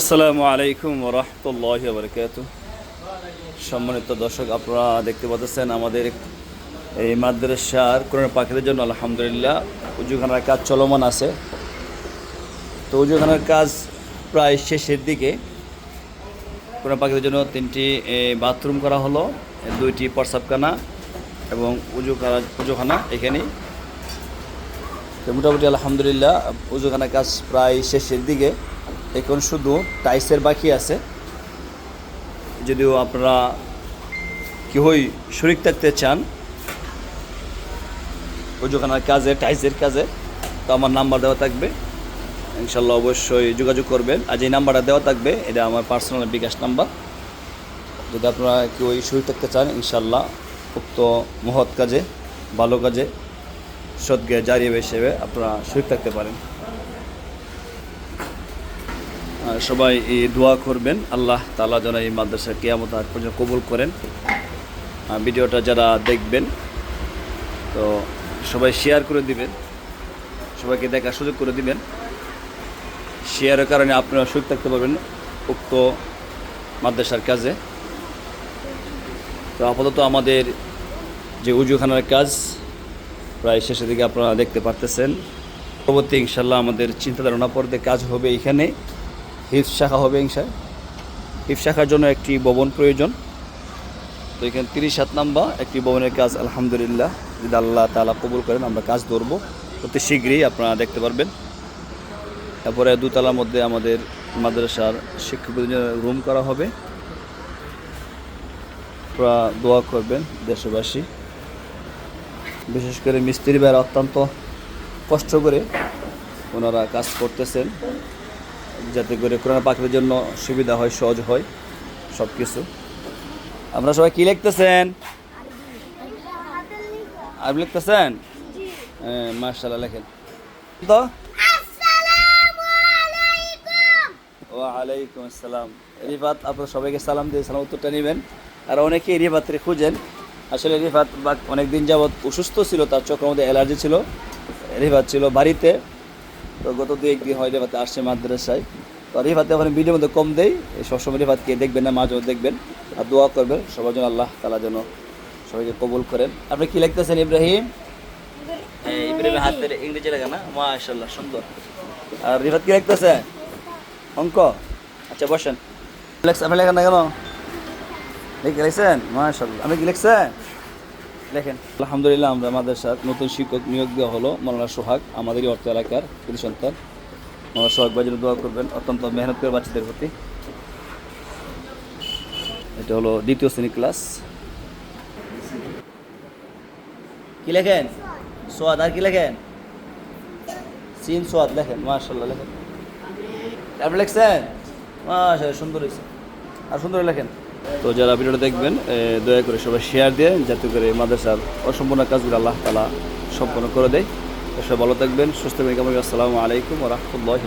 আসসালামু আলাইকুম রহমতুল্লাহ বরকাত সম্মানিত দর্শক, আপনারা দেখতে পাচ্ছেন আমাদের এই মাদ্রাসার কোরআন পাখিদের জন্য আলহামদুলিল্লাহ উজুখানার কাজ চলমান আছে। তো উজুখানার কাজ প্রায় শেষের দিকে কোরআন পাখিদের জন্য তিনটি বাথরুম করা হলো, দুইটি প্রসাবখানা এবং উজুখানা উজুখানা এখানেই তো মোটামুটি আলহামদুলিল্লাহ উজুখানার কাজ প্রায় শেষের দিকে। এখন শুধু টাইসের বাকি আছে। যদিও আপনারা কেউই শরিক থাকতে চান উজুখানার কাজে, টাইসের কাজে, তো আমার নাম্বার দেওয়া থাকবে। ইনশাল্লাহ অবশ্যই যোগাযোগ করবেন। আজ এই নাম্বারটা দেওয়া থাকবে, এটা আমার পার্সোনাল বিকাশ নাম্বার। যদি আপনারা কেউ শরীর থাকতে চান, ইনশাল্লাহ উক্ত মহৎ কাজে, ভালো কাজে সদ্গে জারি হিসেবে আপনারা শরীর থাকতে পারেন। আর সবাই দোয়া করবেন। আল্লাহ তালা যেন এই মাদ্রাসা কেয়ামত আগ পর্যন্ত কবুল করেন। ভিডিওটা যারা দেখবেন, তো সবাই শেয়ার করে দিবেন। সবাইকে দেখার সুযোগ করে দিবেন। শেয়ারের কারণে আপনারা সুযোগ থাকতে পারবেন উক্ত মাদ্রাসার কাজে। তো আপাতত আমাদের যে উজুখানার কাজ প্রায় শেষের দিকে আপনারা দেখতে পারতেছেন। পরবর্তী ইনশাল্লাহ আমাদের চিন্তা ধারণা পর্বে কাজ হবে এখানে। হিফ শাখা হবে ইনশা হিফ শাখার জন্য একটি ভবন প্রয়োজন। তো এখানে তিরিশ সাত নাম্বার একটি ভবনের কাজ, আলহামদুলিল্লাহ। যদি আল্লাহ তালা কবুল করেন, আমরা কাজ ধরবো। অতি শীঘ্রই আপনারা দেখতে পারবেন। তারপরে দুতলার মধ্যে আমাদের মাদ্রাসার জন্য রুম করা হবে। আপনারা দোয়া করবেন দেশবাসী। বিশেষ করে মিস্ত্রি ভাইয়েরা অত্যন্ত কষ্ট করে ওনারা কাজ করতেছেন। যাতে করে কোরআন পাখিদের জন্য সুবিধা হয় সহজ হয় সব কিছু আপনারা সবাই কী লিখতেছেন? আপনি লিখতেছেন? হ্যাঁ মার্শাল্লাহ লেখেন। তো? ওয়ালাইকুম আসসালাম। রিফাত আপনারা সবাইকে সালাম দিয়ে সালাম উত্তরটা নেবেন। আর অনেকেই রিফাতরে খুঁজেন। আসলে রিফাত বা অনেক দিন যাবৎ অসুস্থ ছিল তার চোখের মধ্যে অ্যালার্জি ছিল। রিফাত ছিল বাড়িতে। তো গত দু একদিন হয় রিফাতে আসছে মাদ্রাসায়। তো রিফাতে ওখানে ভিডিওর মধ্যে কম দেয় এই সবসময় রিফাতকে দেখবেন না মাঝে দেখবেন। আর দোয়া করবেন সবার জন্য আল্লাহ তালা যেন সবাইকে কবুল করেন। আপনি কি লিখতেছেন ইব্রাহিম? ইব্রাহিম হাতের ইংরেজি লেখা না? মাশাল্লাহ সুন্দর। আর রিফাত কি লিখতেছে? অঙ্ক? আচ্ছা বসেন। আপনি লেখেন না কেন? লিখে লিখছেন? মাশাল্লাহ আপনি কি লিখছেন? লেখেন আলহামদুলিল্লাহ, আমরা আমাদের সাথে নতুন শিক্ষক নিয়োগ দেওয়া হলো মৌলানা সোহাগ আমাদেরই অর্থ এলাকার কৃতি সন্তান। মৌলানা সোহাগ বাজির দোয়া করবেন, অত্যন্ত মেহনত করে বাচ্চাদের প্রতি। এটা হলো দ্বিতীয় শ্রেণি ক্লাস। কি লেখেন? সোয়াদ, আর কি লেখেন? সিন সোয়াদ লেখেন মাশাল্লাহ লেখেন। আপনি লিখছেন? মাশাল্লাহ সুন্দর হয়েছে। আর সুন্দর লেখেন। তো যারা ভিডিওটা দেখবেন দয়া করে সবাই শেয়ার দিয়ে যাতে করে মাদ্রাসার অসম্পূর্ণ কাজগুলো আল্লাহ তালা সম্পন্ন করে দেয়। সবাই ভালো থাকবেন, সুস্থ থাকবেন। আসসালামু আলাইকুম রহমতুল্লাহ